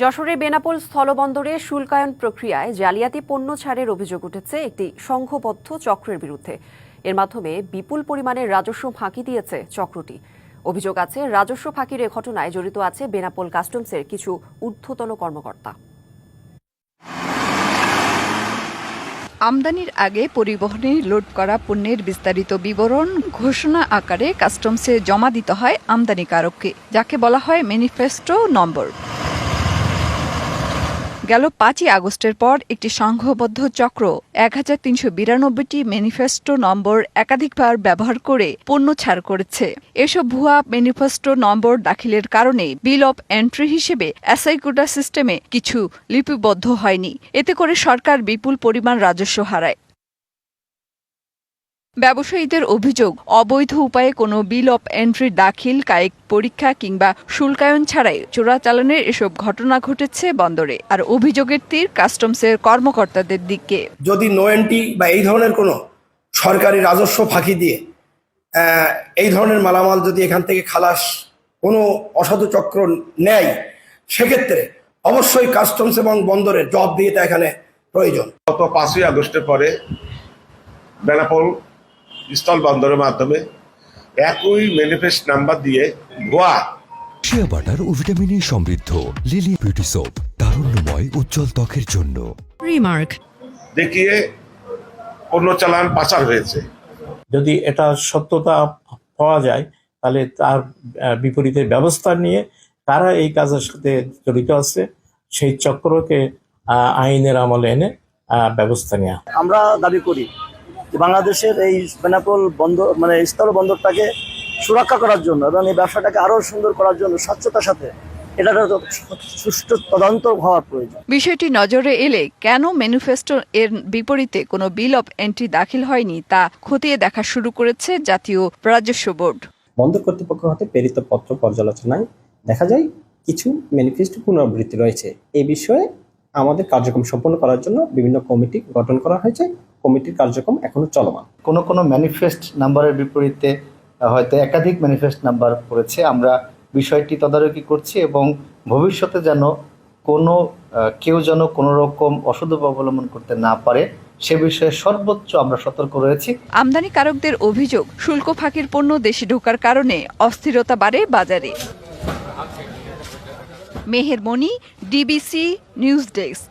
যশোরের বেনাপোল স্থলবন্দরে শুল্কায়ন প্রক্রিয়ায় জালিয়াতি পণ্য ছাড়ের অভিযোগ উঠেছে একটি সংঘবদ্ধ চক্রের বিরুদ্ধে। এর মাধ্যমে বিপুল পরিমাণের রাজস্ব ফাঁকি দিয়েছে চক্রটি। অভিযোগ আছে, রাজস্ব ফাঁকির এ ঘটনায় জড়িত আছে বেনাপোল কাস্টমসের কিছু ঊর্ধ্বতন কর্মকর্তা। আমদানির আগে পরিবহনে লোড করা পণ্যের বিস্তারিত বিবরণ ঘোষণা আকারে কাস্টমসে জমা দিতে হয় আমদানিকারককে, যাকে বলা হয় ম্যানিফেস্টো নম্বর। গেল পাঁচই আগস্টের পর একটি সংঘবদ্ধ চক্র, এক হাজার তিনশো বিরানব্বইটি ম্যানিফেস্টো নম্বর একাধিকবার ব্যবহার করে পণ্য ছাড় করেছে। এসব ভুয়া ম্যানিফেস্টো নম্বর দাখিলের কারণে বিল অফ এন্ট্রি হিসেবে অ্যাসাইকুডা সিস্টেমে কিছু লিপিবদ্ধ হয়নি। এতে করে সরকার বিপুল পরিমাণ রাজস্ব হারায়। ব্যবসায়ীদের অভিযোগ অবৈধ উপায়ে কোনো বিল অফ এন্ট্রি দাখিল কায়িক পরীক্ষা কিংবা শুল্কায়ন ছাড়াই চোরাচালানের এসব ঘটনা ঘটেছে বন্দরে। আর অভিযোগের তীর কাস্টমসের কর্মকর্তাদের দিকে। যদি নো এন্ট্রি বা এই ধরনের কোনো সরকারি রাজস্ব ফাঁকি দিয়ে এই ধরনের মালামাল যদি এখান থেকে খালাস কোনো অসাধু চক্র নেয় সেক্ষেত্রে অবশ্যই কাস্টমস এবং বন্দরের জব দিয়ে এখানে প্রয়োজন। গত পাঁচই আগস্টের পরে বেনাপোল স্থল বন্দরের মাধ্যমে একই ম্যানিফেস্ট নাম্বার দিয়ে ভুয়া। শিয়া বাটার ও ভিটামিনে সমৃদ্ধ। লিলি বিউটি সোপ তারুণ্যময় উজ্জ্বল ত্বকের জন্য। Remark. দেখিয়ে পণ্য চালান পাচার হয়েছে। যদি এটা সত্যতা পাওয়া যায় তাহলে তার বিপরীতে ব্যবস্থা নিয়ে কারা এই কাজের সাথে জড়িত আছে সেই চক্রকে আহ, আইনের আমলে এনে আহ, ব্যবস্থা নেওয়া আমরা দাবি করি বাংলাদেশের এই বেনাপোল বন্দর মানে স্থল বন্দরটাকে সুরক্ষা করার জন্য এবং এই ব্যবসাটাকে আরও সুন্দর করার জন্য স্বচ্ছতার সাথে এটার সুষ্ঠু তদন্ত হওয়ার প্রয়োজন। বিষয়টি নজরে এলে কেন ম্যানিফেস্টো এর বিপরীতে কোনো বিল অফ এন্ট্রি দাখিল হয়নি তা খতিয়ে দেখা শুরু করেছে জাতীয় রাজস্ব বোর্ড। বন্দর কর্তৃপক্ষ হতে প্রেরিত পত্র পর্যালোচনায় দেখা যায় কিছু ম্যানিফেস্টো পুনরাবৃত্তি রয়েছে। এই বিষয়ে আমাদের কার্যক্রম সম্পন্ন করার জন্য বিভিন্ন কমিটি গঠন করা হয়েছে। কমিটির কার্যক্রম এখনও চলমান। কোনো কোনো ম্যানিফেস্ট নাম্বারের বিপরীতে হয়তো একাধিক ম্যানিফেস্ট নাম্বার পড়েছে। আমরা বিষয়টি তদারকি করছি এবং ভবিষ্যতে যেন কোনো কেউ যেন কোনো রকম অসুধ অবলম্বন করতে না পারে সে বিষয়ে সর্বোচ্চ আমরা সতর্ক রয়েছি। আমদানিকারকদের অভিযোগ শুল্ক ফাঁকির পণ্য দেশে ঢোকার কারণে অস্থিরতা বাড়ে বাজারে। Meher Moni DBC news desk.